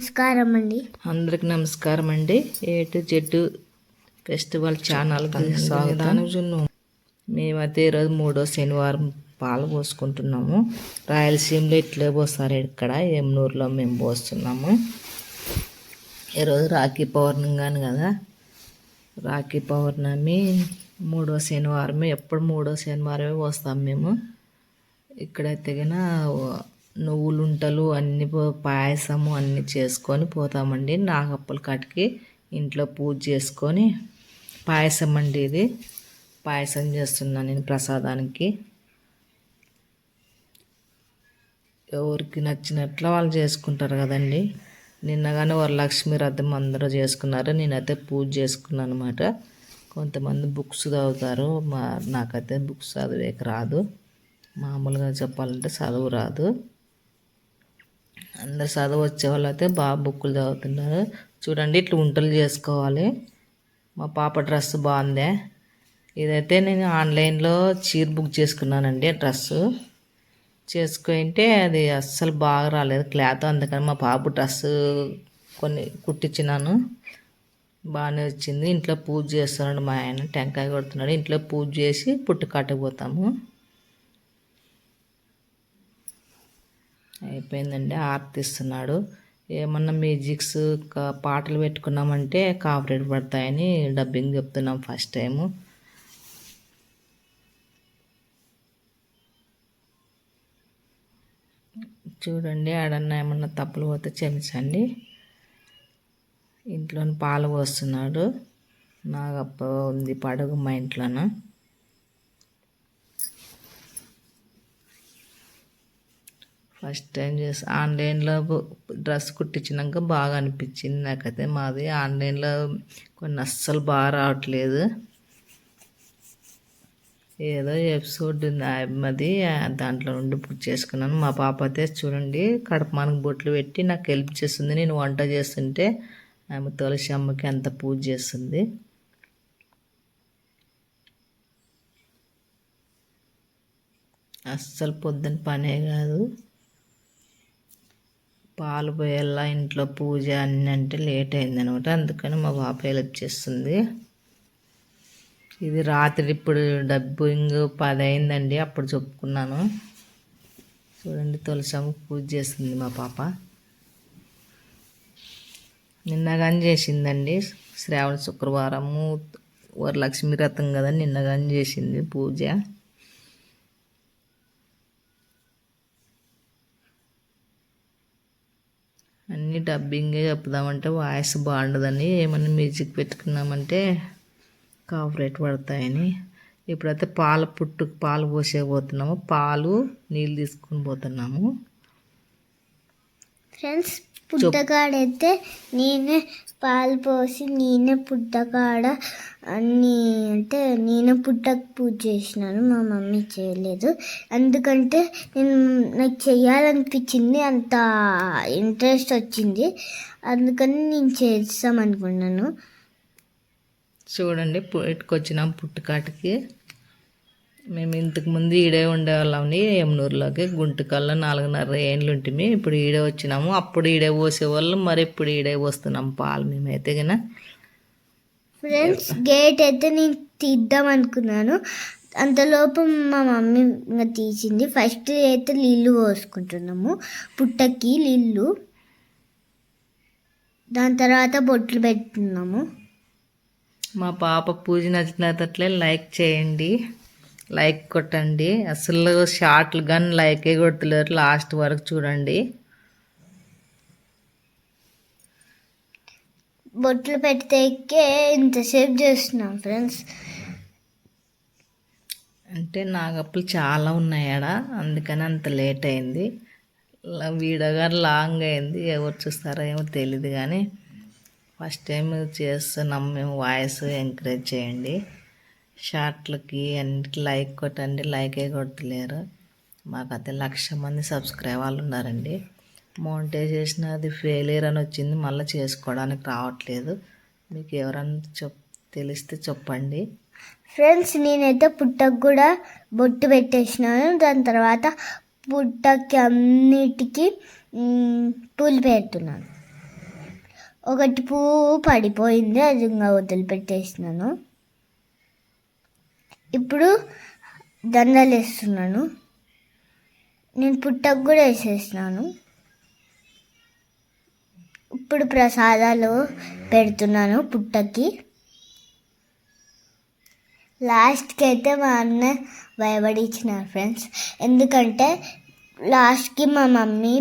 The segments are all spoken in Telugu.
నమస్కారం అండి అందరికి నమస్కారం అండి ఏ టు జెడ్ ఫెస్టివల్ ఛానల్కి స్వాగతం మేమైతే ఈరోజు మూడో శనివారం పాలు పోసుకుంటున్నాము. రాయలసీమలో ఇట్లే పోస్తారు ఇక్కడ ఎమ్నూరులో మేము పోస్తున్నాము. ఈరోజు రాఖీ పౌర్ణమి కదా. రాఖీ పౌర్ణమి మూడో శనివారమే ఎప్పుడు మూడో శనివారమే పోస్తాం మేము. ఇక్కడైతే గిన నువ్వులుంటలు అన్ని పో- పాయసము అన్నీ చేసుకొని పోతామండి. నాగప్పల కాటికి ఇంట్లో పూజ చేసుకొని పాయసం అండి ఇది. పాయసం చేస్తున్నాను నేను ప్రసాదానికి. ఎవరికి నచ్చినట్లు వాళ్ళు చేసుకుంటారు కదండి. నిన్నగానే వరలక్ష్మి రథం అందరూ చేసుకున్నారు. నేనైతే పూజ చేసుకున్నాను అనమాట కొంతమంది బుక్స్ చదువుతారు. మా నాకైతే బుక్స్ చదివేకి రాదు. మామూలుగా చెప్పాలంటే చదువు రాదు. అందరు చదువు వచ్చే వాళ్ళు అయితే బాగా బుక్కులు చదువుతున్నారు. చూడండి ఇట్లా ఉంటలు చేసుకోవాలి. మా పాప డ్రెస్ బాగుందే. ఇదైతే నేను ఆన్లైన్లో చీర బుక్ చేసుకున్నానండి డ్రెస్సు. చేసుకుంటే అది అస్సలు బాగా రాలేదు క్లాత్. అందుకని మా పాప డ్రెస్సు కొన్ని కుట్టించినాను. బాగానే వచ్చింది. ఇంట్లో పూజ చేస్తున్నాడు మా ఆయన. టెంకాయ కొడుతున్నాడు. ఇంట్లో పూజ చేసి పుట్టు కట్టకపోతాము అయిపోయిందండి. ఆర్తిస్తున్నాడు. ఏమన్నా మ్యూజిక్స్ పాటలు పెట్టుకున్నామంటే కాపరేట్ పడతాయని డబ్బింగ్ చెప్తున్నాం ఫస్ట్ టైము. చూడండి ఆడన్నా ఏమన్నా తప్పులు పోతే క్షమించండి. ఇంట్లోని పాలు పోస్తున్నాడు. నాగప్ప ఉంది పడగు మా ఇంట్లోన. ఫస్ట్ టైం చేసి. ఆన్లైన్లో డ్రెస్ కుట్టించినాక బాగా అనిపించింది నాకైతే మాది. ఆన్లైన్లో కొన్ని అస్సలు బాగా రావట్లేదు. ఏదో ఎపిసోడ్ ఉంది. అది దాంట్లో నుండి బుక్ చేసుకున్నాను. మా పాప అయితే చూడండి కడపమానికి బొట్లు పెట్టి నాకు హెల్ప్ చేస్తుంది. నేను వంట చేస్తుంటే ఆమె తులసి అమ్మకి అంత పూజ చేస్తుంది. అస్సలు పొద్దున పనే కాదు. పాలు పోయేలా ఇంట్లో పూజ అన్నీ అంటే లేట్ అయిందనమాట. అందుకని మా పాప హెల్ప్ చేస్తుంది. ఇది రాత్రి ఇప్పుడు డబ్బింగ్ పది అయిందండి అప్పుడు చెప్పుకున్నాను. చూడండి తులసమ్మ పూజ చేస్తుంది మా పాప. నిన్న కానీ చేసిందండి శ్రావణ శుక్రవారము వరలక్ష్మి రథం కదా నిన్న కానీ చేసింది పూజ. అన్ని డబ్బింగే చెప్దామంటే వాయిస్ బాగుండదని ఏమైనా మ్యూజిక్ పెట్టుకున్నామంటే కాపరేట్ పడతాయని. ఇప్పుడైతే పాల పుట్టుకు పాలు పోసే పోతున్నాము పాలు నీళ్ళు తీసుకొని పోతున్నాము. ఫ్రెండ్స్ పుట్టకాడైతే నేనే పాలు పోసి నేనే పుట్టకాడ అన్ని అంటే నేనే పుట్టకు పూజ చేసినాను మా మమ్మీ చేయలేదు. ఎందుకంటే నేను నాకు చేయాలనిపించింది అంత ఇంట్రెస్ట్ వచ్చింది. అందుకని నేను చేస్తామనుకున్నాను. చూడండి ఇటుకొచ్చినాం పుట్టుకాటికి. మేము ఇంతకు ముందు ఈడే ఉండేవాళ్ళంని యమునూరులోకి. గుంటకల్లో నాలుగున్నర ఏండ్లు ఉంటిమి. ఇప్పుడు ఈడే వచ్చినాము. అప్పుడు ఈడే పోసేవాళ్ళం. మరి ఇప్పుడు ఈడే పోస్తున్నాం పాలు మేమైతే గిన. ఫ్రెండ్స్ గేట్ అయితే నేను తీద్దాం అనుకున్నాను. అంతలోపు మా మమ్మీ ఇంకా తీసింది. ఫస్ట్ అయితే నీళ్ళు పోసుకుంటున్నాము. పుట్టకి నీళ్ళు. దాని తర్వాత బొట్లు పెట్టుకున్నాము మా పాప పూజ నచ్చినట్లే లైక్ చేయండి. లైక్ కొట్టండి. అసలు షార్ట్లు కానీ లైకే కొట్టలేరు లాస్ట్ వరకు చూడండి. బొట్లు పెట్టేకే ఇంతసేపు చేస్తున్నాం ఫ్రెండ్స్. అంటే నాగప్పులు చాలా ఉన్నాయాడ అందుకని అంత లేట్ అయింది. ల- వీడియో కానీ లాంగ్ అయింది. ఎవరు చూస్తారో ఏమో తెలియదు కానీ ఫస్ట్ టైం చేస్తున్నాం. మేము వాయిస్ ఎంకరేజ్ చేయండి. షార్ట్లకి అన్నిటికీ లైక్ కొట్టండి లైకే కొట్టలేరు. మాకైతే లక్ష మంది సబ్స్క్రైబర్లు ఉన్నారండి. మోనిటైజేషన్ అది ఫెయిలియర్ అని వచ్చింది మళ్ళీ చేసుకోవడానికి రావట్లేదు. మీకు ఎవరన్నా చెప్ తెలిస్తే చెప్పండి. ఫ్రెండ్స్ నేనైతే పుట్టకు కూడా బొట్టు పెట్టేసినాను. దాని తర్వాత పుట్టకి అన్నిటికీ పూలు పెడుతున్నాను. ఒకటి పువ్వు పడిపోయింది అది ఇంకా వదిలిపెట్టేసినాను. ఇప్పుడు దండలు వేస్తున్నాను నేను పుట్టకు కూడా వేసేసినాను. ఇప్పుడు ప్రసాదాలు పెడుతున్నాను పుట్టకి. లాస్ట్కి అయితే మా అన్న భయపడించినారు ఫ్రెండ్స్ ఎందుకంటే లాస్ట్కి మా మమ్మీ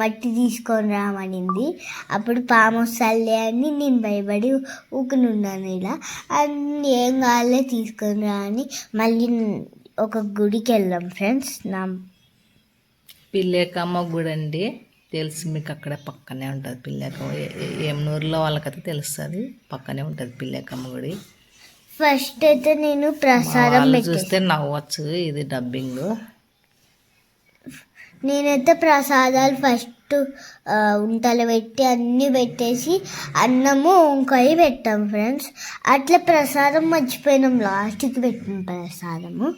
మట్టి తీసుకొని రామనింది. అప్పుడు పాము వస్తుంది అని నేను భయపడి ఊకునున్నాను ఇలా. అన్ని ఏం కావాలో తీసుకొని రా అని మళ్ళీ ఒక గుడికి వెళ్ళాం ఫ్రెండ్స్. నా పిల్లేకమ్మ గుడి అండి. తెలుసు మీకు అక్కడ పక్కనే ఉంటుంది పిల్లేకమ్మ ఏమనూరులో వాళ్ళకైతే తెలుస్తుంది. పక్కనే ఉంటుంది పిల్లేకమ్మ గుడి. ఫస్ట్ అయితే నేను ప్రసాదం చూస్తే నవ్వచ్చు ఇది డబ్బింగ్. నేనైతే ప్రసాదాలు ఫస్ట్ ఉంటలు పెట్టి అన్నీ పెట్టేసి అన్నము వంకాయ పెట్టాం ఫ్రెండ్స్ అట్లా ప్రసాదం మర్చిపోయినాం. లాస్ట్కి పెట్టిన ప్రసాదము.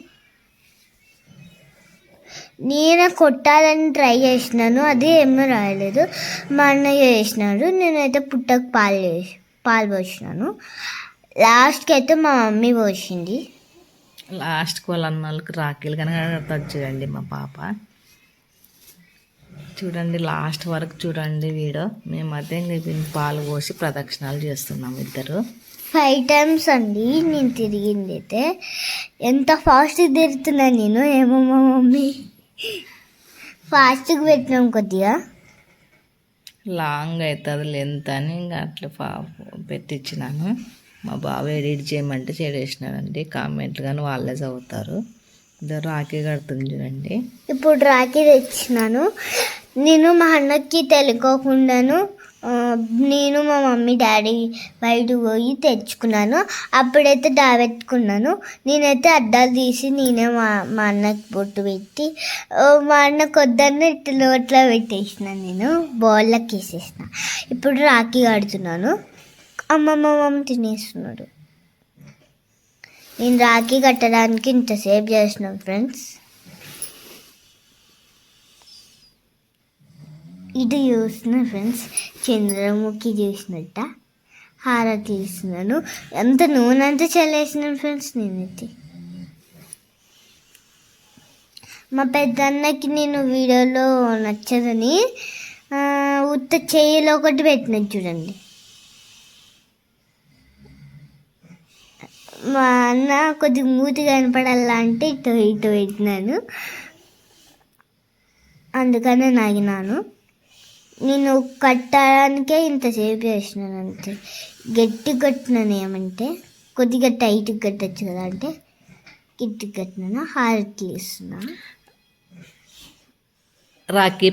నేను కొట్టాలని ట్రై చేసినాను. అది ఏమీ రాయలేదు. మా అన్నయ్య చేసినాడు. నేనైతే పుట్టకు పాలు చేసి పాలు పోసినాను. లాస్ట్కి అయితే మా మమ్మీ పోసింది. లాస్ట్కి వాళ్ళ అన్నాళ్ళకి రాఖీలు కనుక చూడండి మా పాప. చూడండి లాస్ట్ వరకు చూడండి వీడియో. మేమైతే ఇంక దీనికి పాలు పోసి ప్రదక్షిణాలు చేస్తున్నాం ఇద్దరు. ఫైవ్ టైమ్స్ అండి నేను తిరిగింది అయితే. ఎంత ఫాస్ట్గా తిరుగుతున్నా నేను ఏమో మా మమ్మీ. ఫాస్ట్గా పెట్టినాం కొద్దిగా. లాంగ్ అవుతుంది లెంత్ అని ఇంకా అట్లా ఫా పెట్టించినాను మా బాబు ఎడిట్ చేయమంటే చేసేసినాడండి కామెంట్లు కానీ వాళ్ళే చదువుతారు. ఇద్దరు రాఖీ కడుతుంది చూడండి. ఇప్పుడు రాఖీ తెచ్చినాను. నేను మా అన్నకి తెలుకోకుండాను నేను మా మమ్మీ డాడీ బయటకు పోయి తెచ్చుకున్నాను. అప్పుడైతే దాబెట్టుకున్నాను నేనైతే అద్దాలు తీసి నేనే మా మా అన్నకి బొట్టు పెట్టి మా అన్న కొద్దన్న ఇట్లా నోట్లో పెట్టేసిన నేను బౌల్లోకి వేసేసిన. ఇప్పుడు రాఖీ కడుతున్నాను. అమ్మమ్మ మమ్మ తినేస్తున్నాడు. నేను రాఖీ కట్టడానికి ఇంతసేపు చేసిన ఫ్రెండ్స్. ఇది చూసిన ఫ్రెండ్స్ చంద్రముఖి చూసినట్ట హారతి ఇస్తున్నాను ఎంత నూనె అంతా చల్లేసినాను ఫ్రెండ్స్ నేనైతే. మా పెద్దన్నకి నేను వీడియోలో నచ్చదని ఉత్త చేయిలో ఒకటి పెట్టిన చూడండి. మా అన్న కొద్దిగా మూతి కనపడాలా అంటే ఇటు ఇటు పెట్టినాను. అందుకనే నాగినాను. నేను కట్టడానికే ఇంతసేపు చేసినాను అంతే గట్టి కట్టినాను ఏమంటే కొద్దిగా టైట్కి కట్టచ్చు కదా అంటే గట్టి కట్టినాను హారతి ఇస్తున్నాను రాఖీ